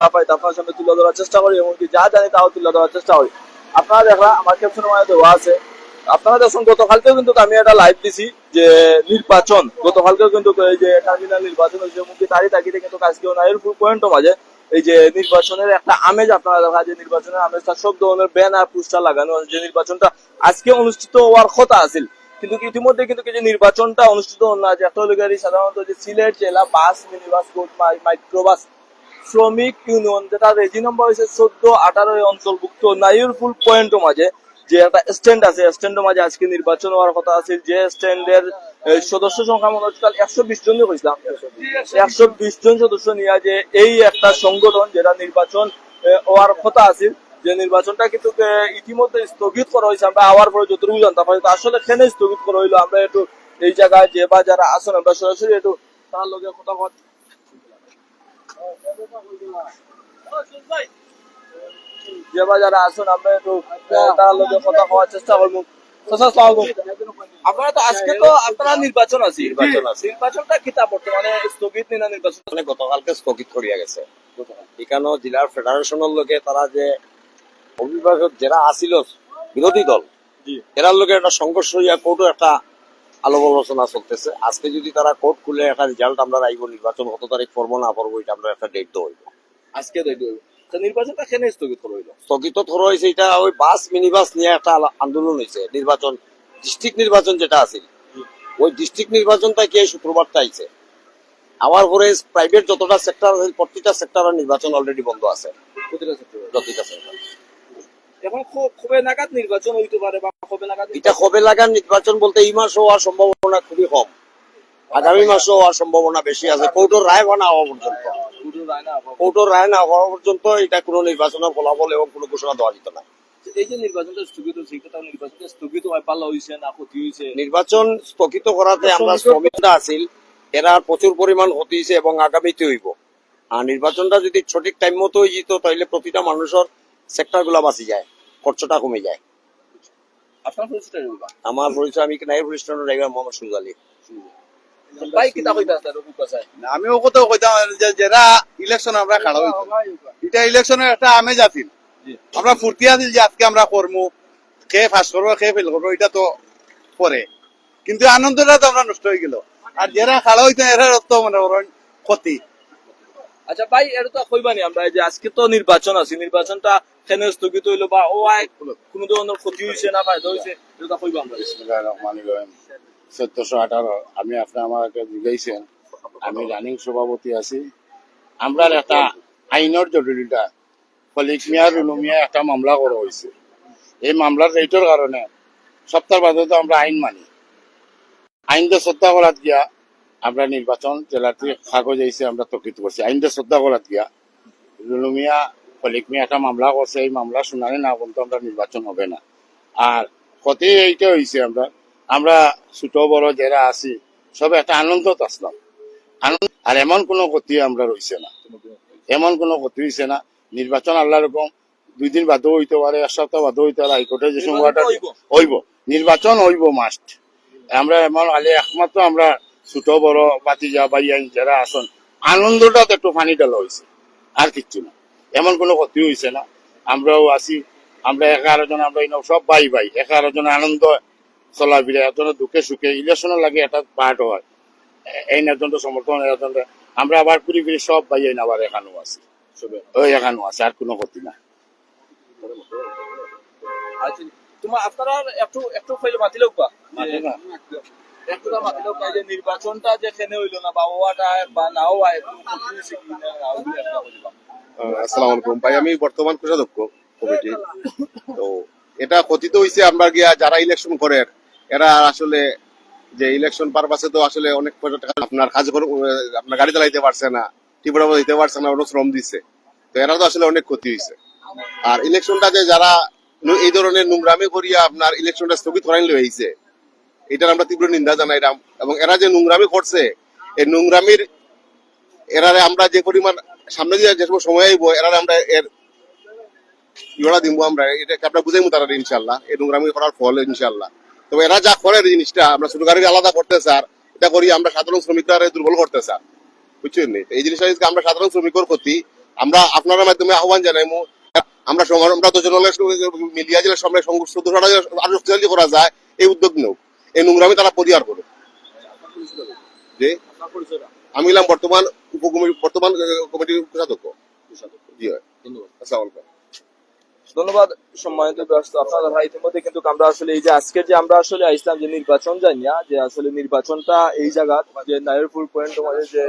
পাই তা আপনার সামনে তুলে ধরার চেষ্টা করি, এমনকি যা জানি তাও তুলে ধরার চেষ্টা করি। আপনারা দেখলা আমার ক্যাপশনের মধ্যে দেওয়া আছে। আপনারা দেখুন গতকালকেও কিন্তু আমি একটা লাইভ দিছি যে নির্বাচন। গতকালকেও কিন্তু এই যে টার্মিনাল নির্বাচন হয়েছে, এমনকি তারই তাগিদে কিন্তু আজকেও নাইরপুর পয়েন্টও মাঝে এই যে নির্বাচনের একটা আমেজ আপনারা দেখা যে নির্বাচনের আমেজটা সব ধরনের ব্যানার পোস্টার লাগানো আছে যে নির্বাচনটা আজকে অনুষ্ঠিত হওয়ার কথা আছিল। কিন্তু ইতিমধ্যে কিন্তু যে নির্বাচনটা অনুষ্ঠিত হল না, যে সাধারণত যে সিলেট জেলা বাস মিনিবাস মাইক্রোবাস শ্রমিক ইউনিয়ন, যেটা রেজি নম্বর হয়েছে চোদ্দ, আঠারো অন্তর্ভুক্ত নাইরফুল পয়েন্টের মাঝে, যে একটা স্ট্যান্ড আছে স্ট্যান্ডের মাঝে আজকে নির্বাচন হওয়ার কথা আছে, যে স্ট্যান্ডের সদস্য সংখ্যা মনে হচ্ছে একশো বিশ জন হয়েছিলাম একশো বিশ জন সদস্য নিয়ে যে এই একটা সংগঠন, যেটা নির্বাচন হওয়ার কথা আছে, যে নির্বাচনটা কিন্তু ইতিমধ্যে স্থগিত করা হয়েছে, আমরা আওয়ার পরে যতটুকু জানতাম আসলে কেন স্থগিত করা হইল, আমরা একটু এই জায়গায় যে বা যারা আসুন আমরা সরাসরি একটু তার লগে কথা যে বা যারা আসুন আমরা একটু আহ, তার কথা হওয়ার চেষ্টা করব চাচা, আসসালামু আলাইকুম। আপনারা তো আজকে তো আপনারা নির্বাচন আছে নির্বাচন আছে। নির্বাচনটা কিতা বর্তমানে স্থগিত নিনা নির্বাচন মানে গতকালকে স্থগিত করিয়া গেছে এখানেও জেলার ফেডারেশনের লোকে তারা যে অভিভাবক যারা আসিল বিরোধী দল। এরার লোকে একটা সংঘর্ষ হইয়া কোর্টও একটা আলোক আলোচনা চলতেছে। আজকে যদি তারা কোর্ট খুলে একটা রেজাল্ট আমরা আইব নির্বাচন কত তারিখ করব না করব এটা আমরা একটা ডেট তো হইব আজকে হবে নির্বাচনটা কেন স্থগিত করা হইল? স্থগিত ধরা হয়েছে এটা ওই বাস মিনি বাস নিয়ে একটা আন্দোলন হয়েছে। নির্বাচন ডিস্ট্রিক্ট নির্বাচন যেটা আছে ওই ডিস্ট্রিক্ট নির্বাচনটা কি শুক্রবারটা আইছে? আমার পরে প্রাইভেট যতটা সেক্টর আছে প্রতিটা সেক্টরের নির্বাচন অলরেডি বন্ধ আছে। প্রতিটা সেক্টরে প্রতিটা সেক্টর এখন নাগাদ নির্বাচন হইতে পারে বা খুবই নাগাদ এটা কবে লাগার নির্বাচন বলতে এই মাসে হওয়ার সম্ভাবনা খুবই কম। আগামী মাসে হওয়ার সম্ভাবনা বেশি আছে। কোর্টের রায় না হওয়া পর্যন্ত। কোর্টের রায় না হওয়া পর্যন্ত এটা কোনো নির্বাচনের ফলাফল এবং কোনো ঘোষণা দেওয়া যেত না। এই যে নির্বাচনটা স্থগিত হয়েছে এটা নির্বাচনটা স্থগিত হয় পাল্লা হয়েছে না ক্ষতি হয়েছে নির্বাচন স্থগিত করাতে আমরা শ্রমিকের- আছিল এরা প্রচুর পরিমাণ ক্ষতি হয়েছে এবং আগামীতে হইব। আর নির্বাচনটা যদি সঠিক টাইম মতো হয়ে যেত তাহলে প্রতিটা মানুষের সেক্টরগুলা বাঁচি যায়। খরচটা কমে যায়। আপনার পরিচয়টা আমার পরিচয় আমি নাইব পুলিশ ড্রাইভার মোহাম্মদ সুজ আলী। ভাই কিতা কইতা আছে রূপ কাছে আমিও কত কইতাম যে যারা ইলেকশন আমরা খাড়া হইতো এটা ইলেকশনের একটা আমেজ আছিল। আমরা ফুর্তি আছিল যে আজকে আমরা করব খেয়ে ফাঁস করব খেয়ে ফেল করব এটা তো পরে। কিন্তু আনন্দটা তো আমরা নষ্ট হয়ে গেল। আর যারা খাড়া হইতো এরা তো মনে করেন ক্ষতি। আচ্ছা ভাই এটা তো কইবানি আমরা যে আজকে তো নির্বাচন আছে নির্বাচনটা কেন স্থগিত হইল, বা, ও কোনো ধরনের ক্ষতি হয়েছে না ফায়দা হয়েছে এটা কইবা আমরা। চোদ্দশো আঠারো আমি আপনি আমাকে জিজ্ঞাইছেন আমি রানিং সভাপতি আছি। আমরা একটা আইনের জরুরিটা ফলিক একটা মামলা করা হয়েছে এই মামলার রেটের কারণে সপ্তাহ বাদে তো আমরা আইন মানি। আইনটা শ্রদ্ধা করাত গিয়া আমরা নির্বাচন জেলাতে কাগজ আইসে আমরা তকিত করছি আইনটা শ্রদ্ধা করাত গিয়া রুনু ফলিক মিয়া একটা মামলা করছে এই মামলা শুনানি না পর্যন্ত আমরা নির্বাচন হবে না। আর ক্ষতি এইটা হয়েছে আমরা আমরা ছোট বড় যারা আছি সব একটা আনন্দত আসলাম। আনন্দ আর এমন কোনো ক্ষতি আমরা রইছে না। এমন কোনো ক্ষতি হয়েছে না। নির্বাচন আল্লাহ রকম দুই দিন বাদও হইতে পারে এক সপ্তাহ বাদও হইতে পারে হাইকোর্টে যে হইব। নির্বাচন হইব মাস্ট আমরা এমন আলে একমাত্র আমরা ছোট বড় বাতিজা বাইয়াই যারা আসন আনন্দটা তো একটু পানি ডালা হয়েছে আর কিচ্ছু না। এমন কোনো ক্ষতি হয়েছে না। আমরাও আছি আমরা এগারো জন আমরা সব ভাই ভাই এগারো জন আনন্দ চলাফিরা এজনের দুঃখে সুখে ইলেকশনের লাগে একটা পার্ট হয়। এই নেজন সমর্থন এজন আমরা আবার ঘুরি ফিরি সব ভাই এই আবার এখানেও আছি। ওই এখানেও আছে আর কোনো ক্ষতি না আচ্ছা তোমার আপনারা একটু একটু ফাইলে মাতিলেও পা মাতি না। নির্বাচনটা যে কেন হইল না বা ওয়াটা বা নাও আয় আলাইকুম। ভাই, আমি বর্তমান কোষাধ্যক্ষ কমিটি। তো এটা কথিত হয়েছে আমরা গিয়া যারা ইলেকশন করে, এরা আসলে যে ইলেকশন পারপাসে তো আসলে অনেক আপনার কাজ আপনার গাড়ি চালাইতে পারছে না টিপড়া দিতে পারছে না শ্রম দিচ্ছে তো এরা তো আসলে অনেক ক্ষতি হয়েছে আর ইলেকশনটা যে যারা এই ধরনের নোংরামি করিয়া আপনার ইলেকশনটা স্থগিত করাই হয়েছে এটার আমরা তীব্র নিন্দা জানাইলাম এবং এরা যে নোংরামি করছে, এই নোংরামির এরারে আমরা যে পরিমাণ সামনে দিয়ে যে সময় সময় আইব, এরারে আমরা এর ইয়ে দিব আমরা। এটাকে আমরা বুঝাইমু তারা ইনশাল্লাহ এই নোংরামি করার ফল ইনশাল্লাহ তবে এরা যা করে জিনিসটা, আমরা ছোট গাড়ি আলাদা করতে স্যার, এটা করি আমরা সাধারণ শ্রমিকরা দুর্বল করতে স্যার। বুঝছেন? এই জিনিসটা আমরা সাধারণ শ্রমিকের ক্ষতি। আমরা আপনার মাধ্যমে আহ্বান জানাইমু আমরা আমরা তো জনগণের মিডিয়া জেলার সামনে সংঘর্ষ আরও শক্তিশালী করা যায়, এই উদ্যোগ নেও। এই নোংরামি তারা পরিহার করো যে আপনার আমি হলাম বর্তমান উপকমিটি বর্তমান কমিটির কোষাধ্যক্ষ জি হয় ধন্যবাদ। আসসালামু আলাইকুম। ধন্যবাদ সম্মানিত ব্যস্ত আপনারা ইতিমধ্যে কিন্তু আমরা আসলে এই যে আজকে যে আমরা আসলে আসলাম যে নির্বাচন জানিয়া যে আসলে নির্বাচনটা এই জায়গা যে নাইরপুর পয়েন্ট যে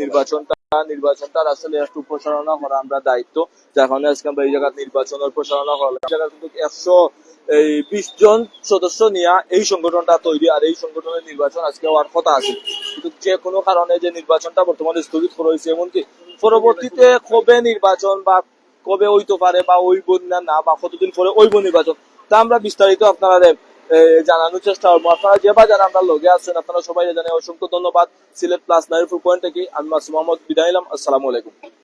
নির্বাচনটা নির্বাচনটার আসলে একটু প্রচারণা করা আমরা দায়িত্ব। যার কারণে আজকে আমরা এই জায়গা নির্বাচনের প্রচারণা করা জায়গা কিন্তু একশো, এই বিশ জন সদস্য নিয়ে এই সংগঠনটা তৈরি আর এই সংগঠনের নির্বাচন আজকে হওয়ার কথা আছে। কিন্তু যে কোনো কারণে যে নির্বাচনটা বর্তমানে স্থগিত করা হয়েছে, এমনকি পরবর্তীতে কবে নির্বাচন বা কবে হইতে পারে বা ওইব না বা কতদিন পরে ওইব নির্বাচন, তা আমরা বিস্তারিত আপনারা জানানোর চেষ্টা করব। আপনারা যে বাজার আমরা লগে আছেন, আপনারা সবাই জানে অসংখ্য ধন্যবাদ। সিলেট প্লাস নাইরপুর পয়েন্ট থেকে আমি মাসুম মোহাম্মদ বিদায় নিলাম। আসসালামু আলাইকুম।